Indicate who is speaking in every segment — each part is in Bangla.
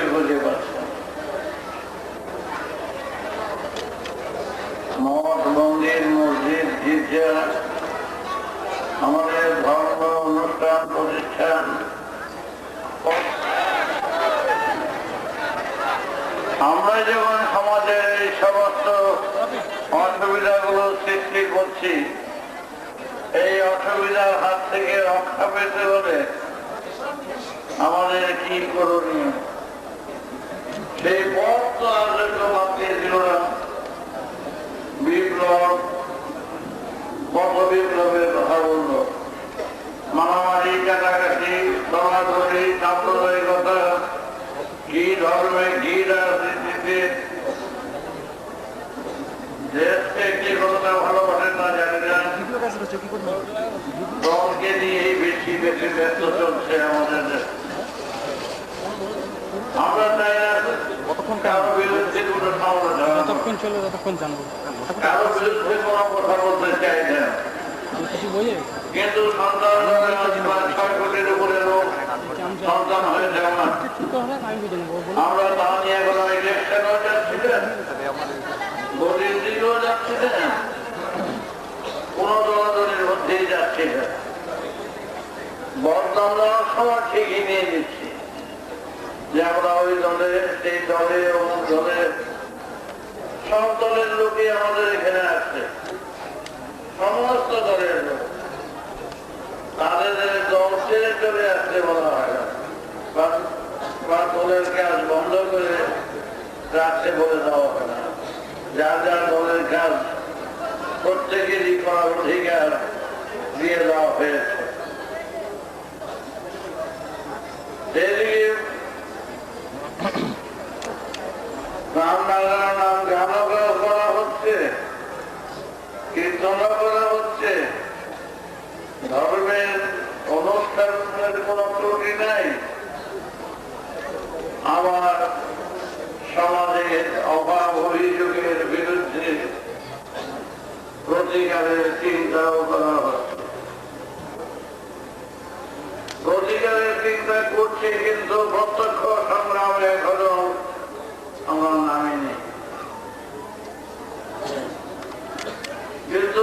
Speaker 1: কিছু পাচ্ছে মঠ মন্দির, মসজিদ, গির্জা, আমাদের ধর্ম, অনুষ্ঠান, প্রতিষ্ঠান, আমরা যখন সমাজের এই সমস্ত অসুবিধাগুলো সৃষ্টি করছি, এই অসুবিধার হাত থেকে রক্ষা পেতে হলে আমাদের কি করণীয়? সেই না বিপ্লব কত বিপ্লবের কথা বলল মারামারি কাটাকাটি কি ধর্মে কি রাজনীতিতে, দেশকে কি কতটা না জানি না দলকে বেশি বেশি ব্যস্ত চলছে আমাদের। আমরা চাই না কোনো সমালোচনা
Speaker 2: যতক্ষণ চলে ততক্ষণ জানব। কিছু বোঝে
Speaker 1: কিন্তু সন্তান
Speaker 2: আমি বুঝে নেব
Speaker 1: আমরা তা নিয়ে ইলেকশনও ভোটের দিকেও কোন দলাদলের মধ্যেই বদনাম সময় ঠিকই নিয়ে নিচ্ছি। যে আমরা ওই দলে সেই দলে অমুক দলে সব দলের লোকই আমাদের এখানে আসছে সমস্ত দলের লোক তাদের দল ছেড়ে চলে আসতে বলা হয় না দলের কাজ বন্ধ করে রাখতে বলে দেওয়া হয় না যার যার দলের কাজ প্রত্যেকেরই করার অধিকার দিয়ে দেওয়া হয়েছে অভিযোগের বিরুদ্ধে প্রতিকারের চিন্তাও করা হচ্ছে। প্রতিকারের চিন্তা করছে কিন্তু প্রত্যক্ষ সংগ্রামে এখনও আমরা নামিনি কিন্তু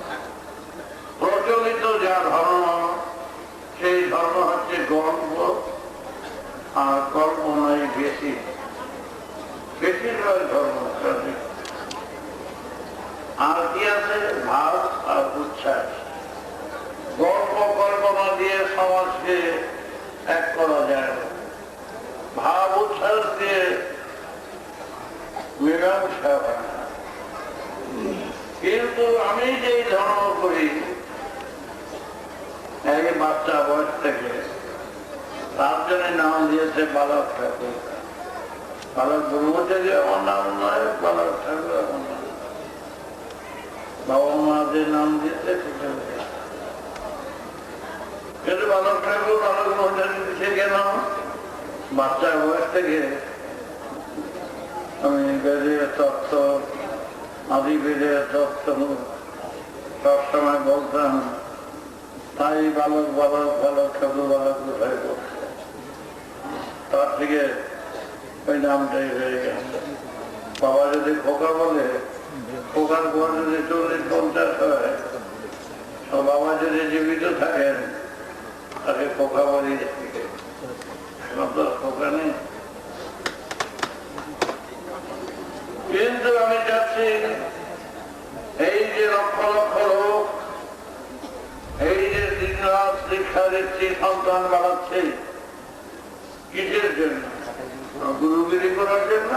Speaker 1: প্রচলিত যা ধর্ম, সেই ধর্ম হচ্ছে গল্প আর কল্পনায় বেশি বেশিরভাগ ধর্ম আর কি আছে ভাব আর উচ্ছ্বাস গল্প কল্পনা দিয়ে সমাজকে এক করা যায়। ভাব, উচ্ছ্বাস দিয়ে মীমাংসা হয়। কিন্তু আমি যেই ধর্ম করি এই বাচ্চা বয়স থেকে তার জন্য নাম দিয়েছে বালক ঠাকুর। বালক ব্রহ্মচারী আমার নাম নয়, বালক ঠাকুর আমার বাবা মা। যে নাম দিয়েছে। কিন্তু বালক ঠাকুর, বালক ব্রহ্মচারী দিচ্ছে কেন? বাচ্চার বয়স থেকে আমি বেদের তত্ত্ব, আদি বেদের তত্ত্ব সবসময় বলতাম তাই বালক বালক বালক ঠাকুর বালক কোথায় করছে তার থেকে ওই নামটাই হয়ে গেল। বাবা যদি খোকা বলে, খোকার পর যদি চল্লিশ পঞ্চাশ হয় বাবা যদি জীবিত থাকেন, তাকে খোকা বলি খোকা নেই। কিন্তু আমি চাচ্ছি, এই যে লক্ষ লক্ষ লোক এই যে দিন রাত শিক্ষা দিচ্ছি সন্তান বাড়াচ্ছে কিসের জন্য? গুরুগিরি করার জন্য?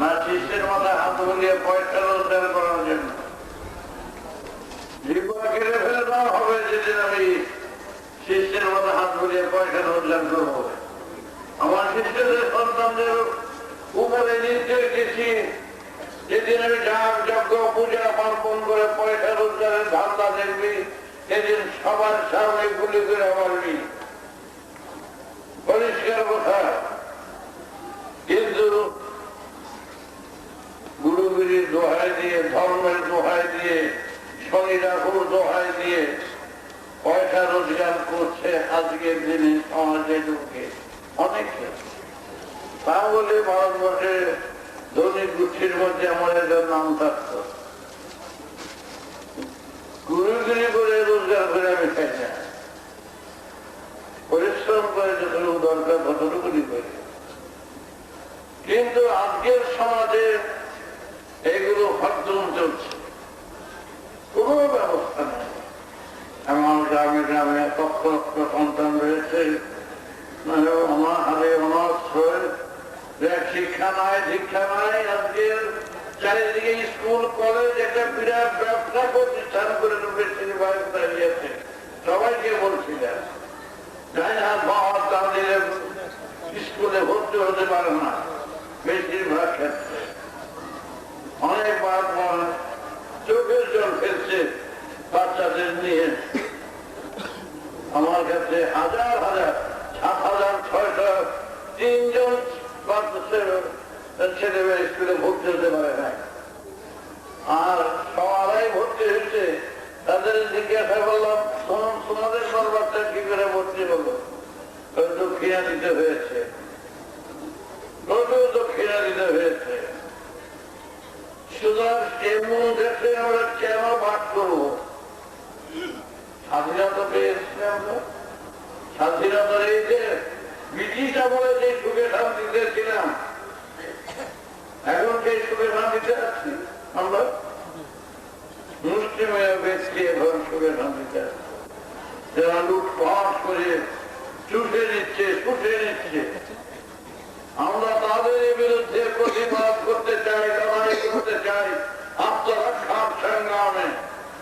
Speaker 1: না শিষ্যের মাথায় হাত বুলিয়ে পয়সা রোজগার করার জন্য? যেদিন আমি শিষ্যের আমার শিষ্যদের উপরে নির্দেশ দিচ্ছি, যেদিন আমি যাগ যজ্ঞ পূজা পার্বণ করে পয়সা রোজগারের ধান্দা দেখবি সেদিন সবার সামনে গুলি করে মারবি পরিষ্কার কথা কিন্তু গুরুগিরির দোহাই দিয়ে ধর্মের দোহাই দিয়ে শনি রাহুর দোহাই দিয়ে পয়সা রোজগার করছে আজকের দিনে সমাজে ঢুকে অনেকে তা বলে ভারতবর্ষে ধনী গোষ্ঠীর মধ্যে আমার একজন নাম থাকত গুরুগিরি করে রোজগার করে আমি খাই না পরিশ্রম করে যতটুকু দরকার ততটুকুনি করি কিন্তু আজকের সমাজে এগুলো হরদম চলছে কোনো ব্যবস্থা নেই এমন গ্রামে গ্রামে লক্ষ লক্ষ সন্তান রয়েছে অনাশ্রয় দেখ শিক্ষা নাই শিক্ষা নাই আজকের চারিদিকে স্কুল, কলেজ একটা বিরাট ব্যবসা প্রতিষ্ঠান করে বেশিরভাগ দাঁড়িয়েছে। সবাইকে বলছিলেন স্কুলে ভর্তি হতে পারে না, বেশিরভাগ ক্ষেত্রে। অনেক বার চোখের জল ফেলছে বাচ্চাদের নিয়ে। আমার কাছে হাজার হাজার, সাত হাজার, ছয়শো তিনজন ছেলে মেয়ে স্কুলে ভর্তি হতে পারে না আর সবাই ভর্তি হয়েছে। তাদের জিজ্ঞাসা করলাম "তোমার- তোমাদের বড় বাচ্চা কি করে ভর্তি হলো? দক্ষিণা দিতে হয়েছে। প্রচুর দক্ষিণা দিতে হয়েছে। সুতরাং এমন দেশে আমরা কেন বাস করব? স্বাধীনতা পেয়েছি আমরা স্বাধীনতার এই যে করে চুষে নিচ্ছে শুষে নিচ্ছে আমরা তাদের বিরুদ্ধে প্রতিবাদ করতে চাই, লড়াই করতে চাই। আত্মরক্ষার সংগ্রামে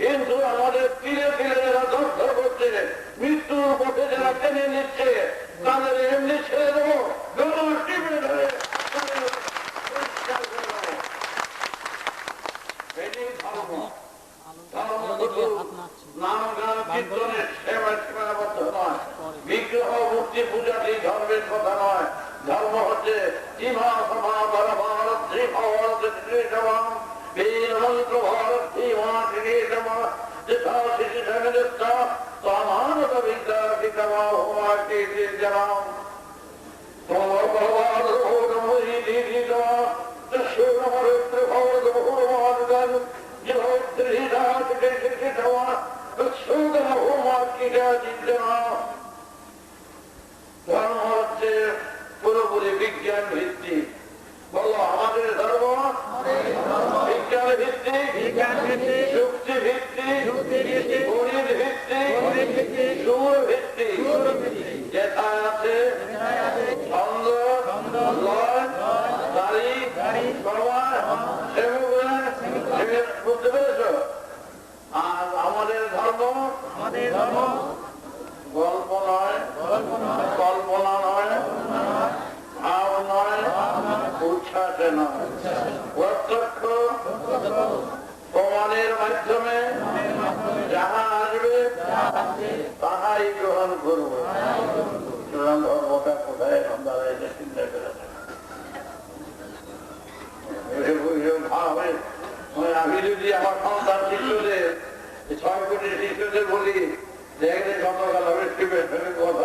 Speaker 1: কিন্তু আমাদের তীরে তীরে যারা দর্শন করছে, মৃত্যুর পথে যারা টেনে নিচ্ছে, তাদের এমনি ছেড়ে Mr.
Speaker 2: Shiro Mr.
Speaker 1: কল্পনা নয়, ভাব নয় উচ্ছ্বাসে নয়। প্রত্যক্ষ প্রমাণের মাধ্যমে যাহা আসবে, তাহাই গ্রহণ করব। মানে আমি যদি আমার সন্তান শিশুদের ছয় কোটি শিশুদের বলি দেখলে গতকাল আমি শিবের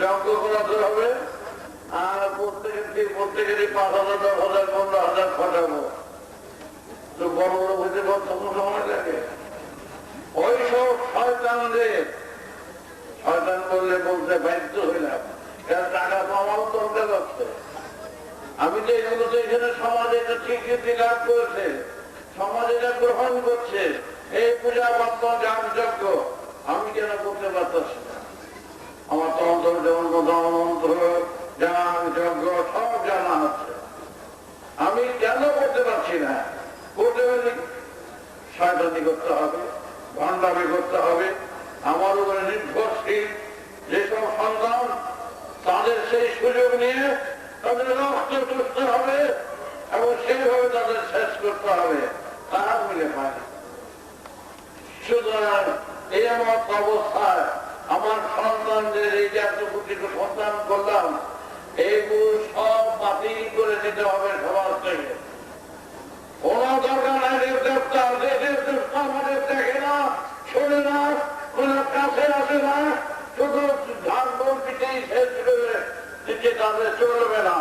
Speaker 1: যজ্ঞ করাতে হবে। আর প্রত্যেকের প্রত্যেকেরই পাঁচ হাজার, দশ হাজার, পনেরো হাজার খটাবো তো বড় বড় হইতে লাগে ওই সব শয়তানদের। শয়তান বললে বলতে বাধ্য হইলাম। কারণ টাকা পাওয়াও দরকার আছে। আমি তো এগুলো তো এখানে সমাজে এটা স্বীকৃতি লাভ করেছে। সমাজ এটা গ্রহণ করছে। এই পূজা পাত্র যাগ যজ্ঞ আমি কেন করতে পারতেছি আমার তন্ত্র যেমন মন্ত্র যাগ যজ্ঞ, সব জানা আছে। আমি কেন করতে পারছি না? করতে পারি শয়তানি করতে হবে ভান্ডামি করতে হবে। আমার উপরে নির্ভরশীল যেসব সন্তান, তাদের সেই সুযোগ নিয়ে তাদের রক্ত চুষতে হবে এবং সেইভাবে তাদের শেষ করতে হবে। তারা মিলে পায় সুতরাং এই আমার অবস্থায় আমার সন্তানদের এই যে এত কোটি সন্তান করলাম এইগুলো সব বাতিল করে দিতে হবে সবার থেকে কোন দরকার আমাদের দেখে না, শোনে না, কোন কাছে আসে না, শুধু ধান পিঠেই শেষ করে তাদের চলবে না।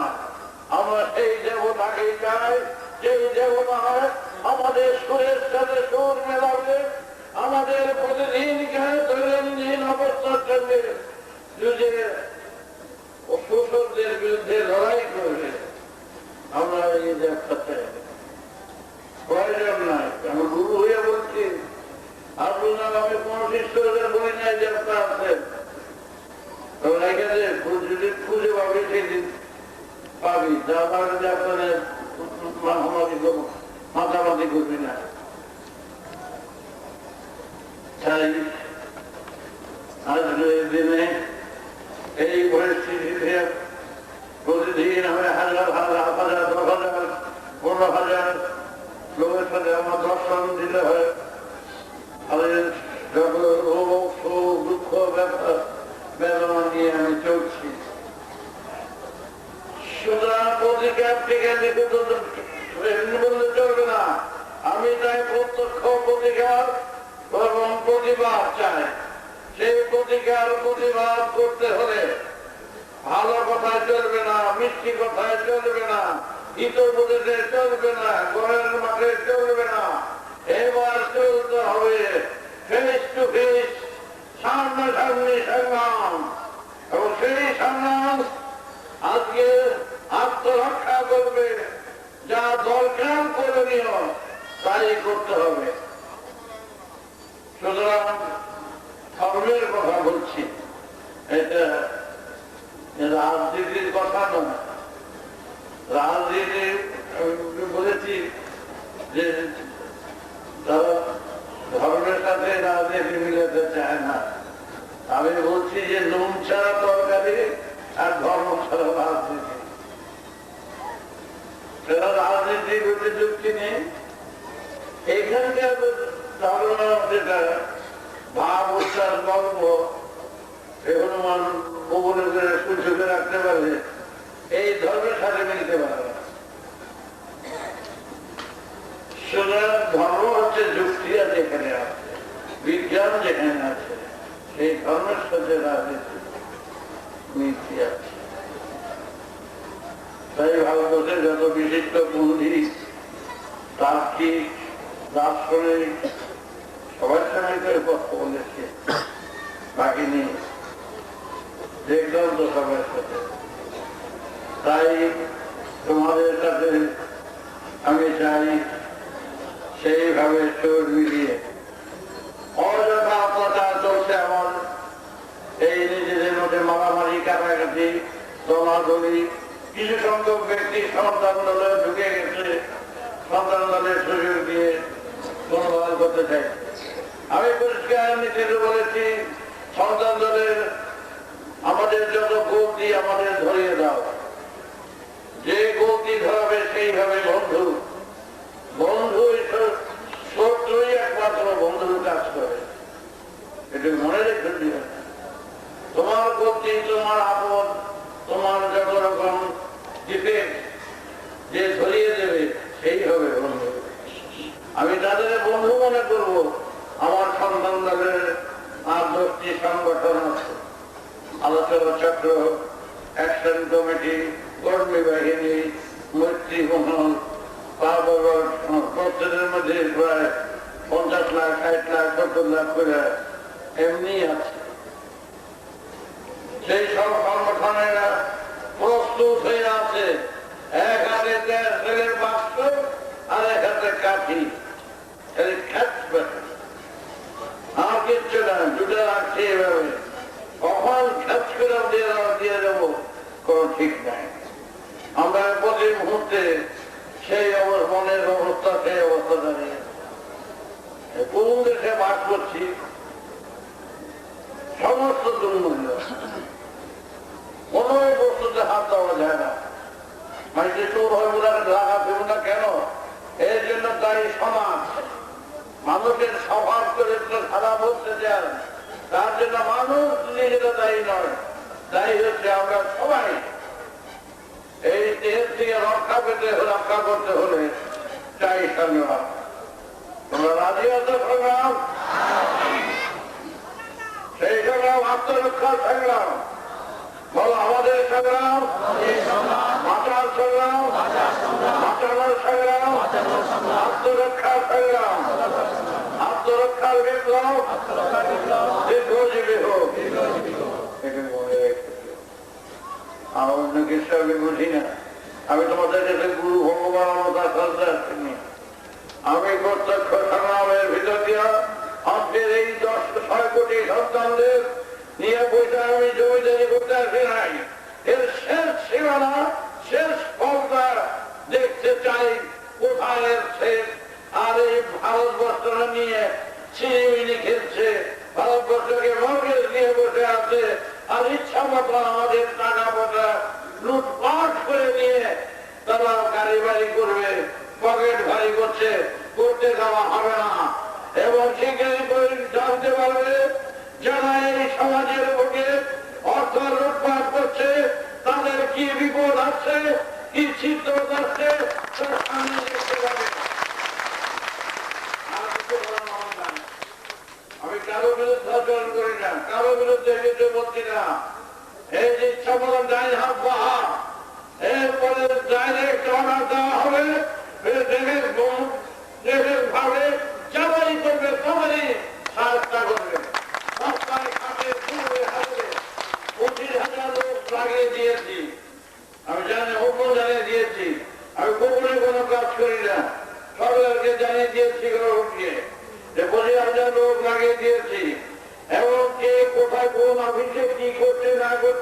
Speaker 1: আমরা সেই দেবতাকেই চাই, যেই দেবতা আমাদের সুরের সাথে সুর মেলাবে আমাদের প্রতিদিন দৈনন্দিন অবস্থার সঙ্গে যুজে দুঃখ ব্যথা বেদনা নিয়ে আমি চলছি। সুতরাং প্রতিকার থেকে লিখে তো এমনি বললে চলবে না। আমি চাই প্রত্যক্ষ প্রতিকার এবং প্রতিবাদ চাই। সেই প্রতিকার প্রতিবাদ করতে হলে ভালো কথায় চলবে না, মিষ্টি কথায় চলবে না। ইতর বুঝে চলবে না মাঠে চলবে না এবার চলতে হবে ফেস টু ফেস সামনে সামনে সংগ্রাম তাই করতে হবে সুতরাং ধর্মের কথা বলছি এটা রাজনীতির কথা নয়। রাজনীতি বলেছি যে ধর্মের সাথে রাজনীতি মিলাতে চায় না। আমি বলছি যে নুন ছাড়া তরকারি আর ধর্ম ছাড়া রাজনীতি। সেটা রাজনীতির প্রতি যুক্তি নেই এখানকার ধারণা যেটা ভাব উচ্চার গল্প এগুলো মানুষ করে রাখতে পারে এই ধর্মের সাথে মিলতে পারে না। সুতরাং ধর্ম হচ্ছে যুক্তি আছে এখানে আছে, বিজ্ঞান যেখানে আছে, সেই ধর্মের সাথে রাজনীতি, নীতি আছে। তাই ভারতবর্ষের যত বিশিষ্ট পন্ডিত তার্কিক, দার্শনিক, সবার আসামিদের কথা বলেছে। বাহিনী দেখলাম তো সবার সাথে। তাই তোমাদের কাছে আমি চাই সেইভাবে সুর মিলিয়ে অযথা অত্যাচার চলছে এমন। এই নিজেদের মধ্যে মারামারি কাটাকাটি দলাদলি কিছু সংখ্যক ব্যক্তি সন্তান দলে ঢুকে গেছে, সন্তান দলের সুযোগ দিয়ে অনুবাদ করতে চাই আমি পরিষ্কার নীতিতে বলেছি, সন্তান দলের আমাদের যত গতি আমাদের ধরিয়ে দাও। যে গতি ধরাবে সেইভাবে বন্ধু। বন্ধু শত্রুই একমাত্র বন্ধুর কাজ করে। এটা মনে রেখে দিও। তোমার গতি, তোমার আপদ তোমার যত রকম যে ধরিয়ে দেবে, সেই হবে বন্ধু। আমি তাদের বন্ধু মনে করব। আমার সন্তান তাদের আর দশটি সংগঠন আছে। আলোচনা চক্র অ্যাকশন কমিটি কর্মী বাহিনী মৈত্রী মহল তারপর প্রত্যেকের মধ্যে প্রায় পঞ্চাশ লাখ ষাট লাখ সত্তর লাখ করে এমনি আছে সেই সব সংগঠনেরা প্রস্তুত হয়ে আছে। এক হাতে তেলের বাক্স আর এক হাতে কাঠি আর কিচ্ছু না দুটো রাখছি এভাবে কখন খাচ করে দিয়ে দেবো কোনো ঠিক নাই আমরা প্রতি মুহূর্তে সেই মনের অবস্থা, সেই অবস্থা দাঁড়িয়ে কোন দেশে বাস করছি? সমস্ত দুর্মূল্য। কোন বস্তুতে হাত দেওয়া যায় না। মানে চোর হয় লাগা দেব না কেন? এর জন্য দায়ী সমাজ। মানুষের স্বভাব চরিত্র খারাপ হচ্ছে যার তার জন্য মানুষ নিজেরা দায়ী নয়। দায়ী হচ্ছে আমরা সবাই। এই দেহের থেকে রক্ষা পেতে রক্ষা করতে হলে চাই সংগ্রাম তোমরা রাজি আছো, সংগ্রাম? সেই সংগ্রাম আত্মরক্ষার সংগ্রাম। বলো, আমাদের সংগ্রাম? বাঁচার সংগ্রাম? বাঁচানোর সংগ্রাম? আত্মরক্ষার সংগ্রাম। আত্মরক্ষার বিপ্লব? দীর্ঘজীবী হোক। আমার অন্য কিছু আমি বুঝি না। আমি তোমাদের কাছে গুরু ভগবান মতো চলতে আসিনি আমি প্রত্যক্ষ সংগ্রামের ভিতর দিয়া আজকের এই দশ ছয় কোটি সন্তানদের নিয়ে বইটা আমি জমিদারি করতে আসি নাই। এর শেষ সীমানা, শেষ পর্দা দেখতে চাই কোথায় এর শেষ আর এই ভারতবর্ষ নিয়ে চিনিমিনি খেলছে, ভারতবর্ষকে মর্গেজ দিয়ে বসে আছে আর ইচ্ছা মতো আমাদের টাকা পয়সা লুটপাট করে নিয়ে তারা গাড়ি বাড়ি করবে, পকেট ভারী করছে, করতে দেওয়া হবে না। এবং সেখানে জানতে পারবে, যারা এই সমাজের বুকে অর্থ লুটপাট করছে, তাদের কি বিপদ আসছে, কি চিত্র আসছে তার সামনে দেখতে পাবে আর কিছু বলার আমার নাই। আমি কারও বিরুদ্ধে আচরণ করি না, কারও বিরুদ্ধে কিছু বলছি না। এই যে ইচ্ছা মতন ডাইন হাত বাহা এরপরে ডাইরেক্ট অর্ডার দেওয়া হবে দেশের দেশের ভাবে করবে সাহায্য করবে। আমি জানি জানিয়ে দিয়েছি। আমি গোপনে কোনো কাজ করি না। সরকারকে জানিয়ে দিয়েছি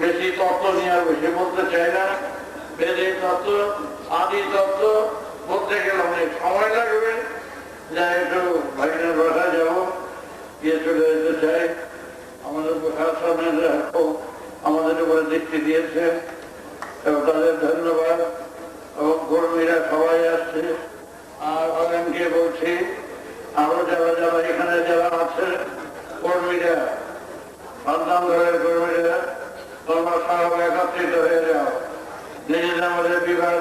Speaker 1: বেশি তত্ত্ব নিয়ে বেশি বলতে চাই না। বেদের তত্ত্ব, আদি তত্ত্ব বলতে গেলে অনেক সময় লাগবে। যা একটু ভাইনের বাসায় যাব গিয়ে চলে যেতে চাই। আমাদের প্রশাসনের আমাদের উপরে দৃষ্টি দিয়েছে। এবং তাদের ধন্যবাদ। এবং কর্মীরা সবাই আসছে। আর অনেককে বলছি, আরও যারা যারা এখানে যারা আছে, কর্মীরা, সন্তান দলের কর্মীরা তোমরা সব একত্রিত হয়ে যাও। নিজেদের মধ্যে বিভাগ